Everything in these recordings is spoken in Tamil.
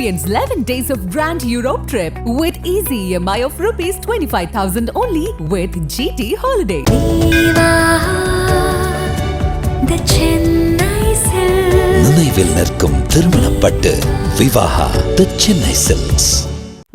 Experience 11 days of Grand Europe trip with easy EMI of rupees 25,000 only with GT Holiday. Viva the Chennai Silks. நினைவில் நிற்கும் திருமணப்பட்டு விவாகா தி சென்னை சில்க்ஸ்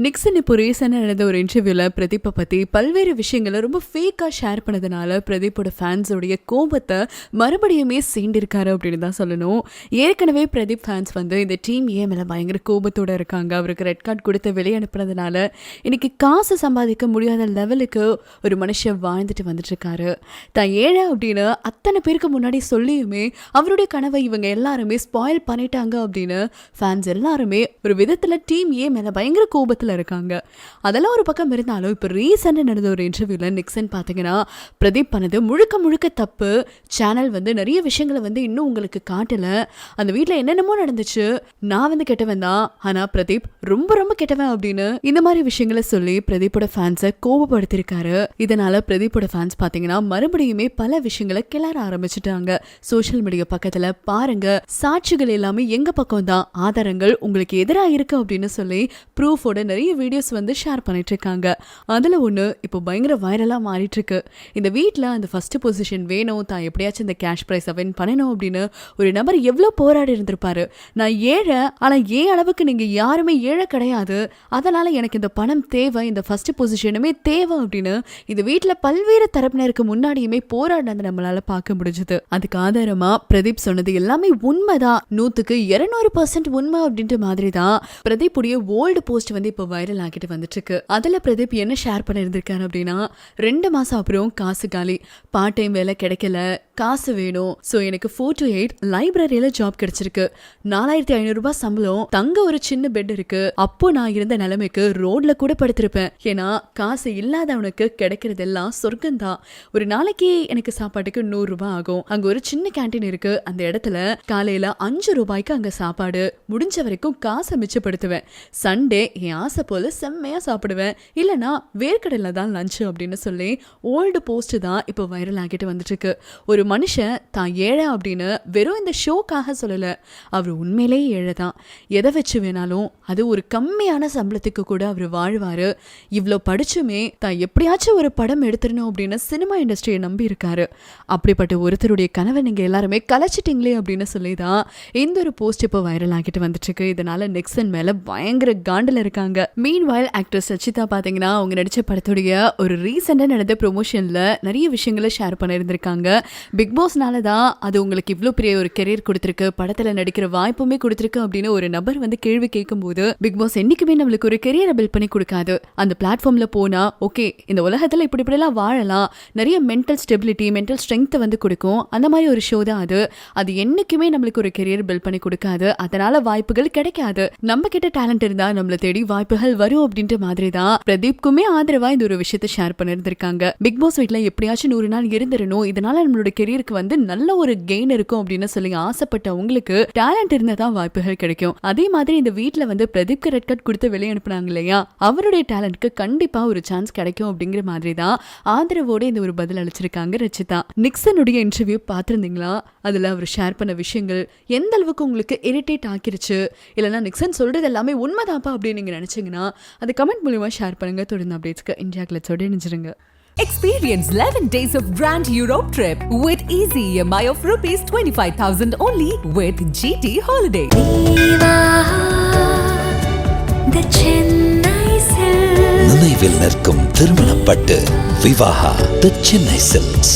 நிக்சன் இப்போ ரீசெண்டாக நடந்த ஒரு இன்டர்வியூவில் பிரதீப்பை பற்றி பல்வேறு விஷயங்களை ரொம்ப ஃபேக்காக ஷேர் பண்ணதுனால பிரதீப்போட ஃபேன்ஸோடைய கோபத்தை மறுபடியுமே சீண்டிருக்காரு அப்படின்னு தான் சொல்லணும். ஏற்கனவே பிரதீப் ஃபேன்ஸ் வந்து இந்த டீம் ஏன் மேலே பயங்கர கோபத்தோடு இருக்காங்க? அவருக்கு ரெட் கார்டு கொடுத்து வெளியே அனுப்புனதுனால இன்னைக்கு காசு சம்பாதிக்க முடியாத லெவலுக்கு ஒரு மனுஷன் வாழ்ந்துட்டு வந்துட்டுருக்காரு. தான் ஏழை அப்படின்னு அத்தனை பேருக்கு முன்னாடி சொல்லியுமே அவருடைய கனவை இவங்க எல்லாருமே ஸ்பாயில் பண்ணிட்டாங்க அப்படின்னு ஃபேன்ஸ் எல்லாருமே ஒரு விதத்தில் டீம் ஏ மேலே பயங்கர கோபத்தில் இருக்காங்க. அதெல்லாம் ஒரு பக்கம் இருந்தாலும் இப்போ ரீசெண்டாக நடந்த ஒரு இன்டர்வியூவில் நிக்சன் பார்த்தீங்கன்னா பிரதீப் பண்ணது முழுக்க முழுக்க தப்பு. சேனல் வந்து நிறைய விஷயங்களை வந்து இன்னும் உங்களுக்கு காட்டலை. அந்த வீட்டில் என்னென்னமோ நடந்துச்சு. நான் வந்து கெட்டவன் தான். ஆனால் பிரதீப் ரொம்ப ரொம்ப கெட்டவன் அப்படின்னு இந்த மாதிரி விஷயங்களை சொல்லி பிரதீப்போட ஃபேன்ஸை கோபப்படுத்திருக்காரு. இதனால பிரதீப்போட ஃபேன்ஸ் பார்த்தீங்கன்னா மறுபடியுமே பல விஷயங்களை கிளற ஆரம்பிச்சிட்டாங்க. சோஷியல் மீடியா பக்கத்துல பாருங்க. சாட்சிகள் எல்லாமே எங்க பக்கம் தான் ஆதாரங்கள் உங்களுக்கு எதிராக இருக்கு அப்படின்னு சொல்லி ப்ரூஃபோட நிறைய வீடியோஸ் வந்து ஷேர் பண்ணிகிட்ருக்காங்க அதில் ஒன்று இப்போ பயங்கர வைரலாக மாறிட்டுருக்கு. இந்த வீட்டில் அந்த ஃபஸ்ட்டு பொசிஷன் வேணும் தான் எப்படியாச்சும் இந்த கேஷ் ப்ரைஸ் வின் பண்ணணும் அப்படின்னு ஒரு நபர் எவ்வளோ போராடி இருந்திருப்பாரு. நான் ஏழை ஆனால் ஏன் அளவுக்கு நீங்கள் யாருமே ஏழை கிடையாது. அதனால் எனக்கு இந்த பணம் தேவை இந்த ஃபஸ்ட்டு பொசிஷனுமே தேவை அப்படின்னு இந்த வீட்டில் பல்வேறு தரப்பினருக்கு முன்னாடியுமே போராடினது நம்மளால் பார்க்க முடிஞ்சது. அதுக்கு ஆதாரமாக பிரதீப் சொன்னது எல்லாமே உண்மைதான். நூற்றுக்கு இரநூறு பர்சன்ட் உண்மை அப்படின்ற மாதிரி தான் பிரதீப் உடைய ஓல்டு போஸ்ட் வந்து இப்போ வைரல் ஆகிட்டு வந்துட்டு இருக்கு பிரதீப் என்ன ஷேர் பண்ணியிருந்திருக்காரு அப்படின்னா ரெண்டு மாதம் அப்புறம் காசு காலி பார்ட் டைம் வேலை கிடைக்கல காசு வேணும். ஸோ எனக்கு ஃபோர் டு எயிட் லைப்ரரியில ஜாப் கிடைச்சிருக்கு. நாலாயிரத்தி ஐநூறு ரூபாய் சம்பளம் தங்க ஒரு சின்ன பெட் இருக்கு. அப்போ நான் இருந்த நிலைமைக்கு ரோட்ல கூட படுத்திருப்பேன். ஏன்னா காசு இல்லாதவனுக்கு கிடைக்கிறதெல்லாம் சொர்க்கம் தான் ஒரு நாளைக்கு எனக்கு சாப்பாட்டுக்கு நூறு ரூபாய் ஆகும். அங்க ஒரு சின்ன கேண்டீன் இருக்கு. அந்த இடத்துல காலையில அஞ்சு ரூபாய்க்கு அங்க சாப்பாடு. முடிஞ்ச வரைக்கும் காசை மிச்சப்படுத்துவேன். சண்டே என் ஆசை போல செம்மையா சாப்பிடுவேன். இல்லனா வேர்க்கடல தான் லஞ்சு அப்படின்னு சொல்லி ஓல்டு போஸ்ட் தான் இப்போ வைரல் ஆகிட்டு வந்துட்டு இருக்கு. ஒரு மனுஷன் தான் ஏழை அப்படின்னு வெறும் இந்த ஷோக்காக சொல்லல. அவர் உண்மையிலேயே ஏழை தான் எதை வச்சு வேணாலும் அது ஒரு கம்மியான சம்பளத்துக்கு கூட அவர் வாழ்வார். இவ்வளோ படிச்சுமே தான் எப்படியாச்சும் ஒரு படம் எடுத்துடணும் அப்படின்னு சினிமா இண்டஸ்ட்ரியை நம்பி இருக்காரு அப்படிப்பட்ட ஒருத்தருடைய கனவை நீங்கள் எல்லாருமே கலைச்சிட்டிங்களே அப்படின்னு சொல்லி தான் இந்த ஒரு போஸ்ட் இப்போ வைரல் ஆகிட்டு வந்துட்டுருக்கு. இதனால் இதனால நெக்ஸன் மேலே பயங்கர காண்டில் இருக்காங்க. மீன் வயல் ஆக்ட்ரஸ் சச்சிதா பார்த்தீங்கன்னா அவங்க நடித்த படத்துடைய ஒரு ரீசெண்டாக நடந்த ப்ரொமோஷனில் நிறைய விஷயங்களை ஷேர் பண்ணியிருந்திருக்காங்க. பிக் பாஸ்னால தான் அது உங்களுக்கு இவ்வளோ பெரிய ஒரு கெரியர் கொடுத்துருக்கு படத்தில் நடிக்கிற வாய்ப்புமே கொடுத்துருக்கு அப்படின்னு ஒரு நபர் வந்து கேள்வி கேட்கும்போது பிக் பாஸ் என்றைக்குமே நம்மளுக்கு ஒரு கெரியரை பில்ட் பண்ணி கொடுக்காது. அந்த பிளாட்ஃபார்மில் போனால் ஓகே இந்த உலகத்தில் இப்படி இப்படிலாம் வாழலாம். நிறைய மென்டல் ஸ்டெபிலிட்டி மென்டல் ஸ்ட்ரென்த்தை வந்து கொடுக்கும். அந்த மாதிரி ஒரு ஷோ தான் அது. அது என்றைக்குமே நம்மளுக்கு ஒரு கெரியர் பில்ட் பண்ணி கொடுக்காது. அதனால வாய்ப்புகள் கிடைக்காது. நம்ம கிட்ட டேலண்ட் இருந்தால் நம்மள தேடி வாய்ப்புகள் வரும் அப்படின்ற மாதிரி தான் பிரதீப்க்குமே ஆதரவாக இந்த ஒரு விஷயத்தை ஷேர் பண்ணியிருந்திருக்காங்க பிக் பாஸ் வீட்டில் எப்படியாச்சும் நூறு நாள் இருந்துடணும். இதனால நம்மளோட கெரியருக்கு வந்து நல்ல ஒரு கெயின் இருக்கும் அப்படின்னு சொல்லி ஆசைப்பட்ட உங்களுக்கு டேலண்ட் இருந்தா தான் வாய்ப்புகள் கிடைக்கும். அதே மாதிரி இந்த வீட்டில் வந்து பிரதீப்க்கு ரெட் கார்டு கொடுத்து வெளியே அனுப்புனாங்க இல்லையா? அவருடைய டேலண்ட்க்கு கண்டிப்பா ஒரு சான்ஸ் கிடைக்கும் அப்படிங்கிற மாதிரி தான் ஆதரவோட இந்த ஒரு பதில் அளிச்சிருக்காங்க ரச்சிதா. நிக்சனுடைய இன்டர்வியூ பார்த்துருந்தீங்களா? அதுல அவர் ஷேர் பண்ண விஷயங்கள் எந்த அளவுக்கு உங்களுக்கு இரிட்டேட் ஆக்கிருச்சு? இல்லைன்னா நிக்சன் சொல்றது எல்லாமே உண்மைதாப்பா அப்படின்னு நீங்க நினைச்சீங்கன்னா அது கமெண்ட் மூலியமா ஷேர் பண்ணுங்க. தொடர்ந்து அப்டேட்ஸ்க்கு இந்தியா கிளச்சோட இணைஞ்சிருங்க. Experience 11 days of Grand Europe trip with easy EMI of rupees 25,000 only with GT Holiday. Viva the Chennai Silks. நினைவில் நிற்கும் திருமணப்பட்டு விவாகா தி சென்னை சில்க்ஸ்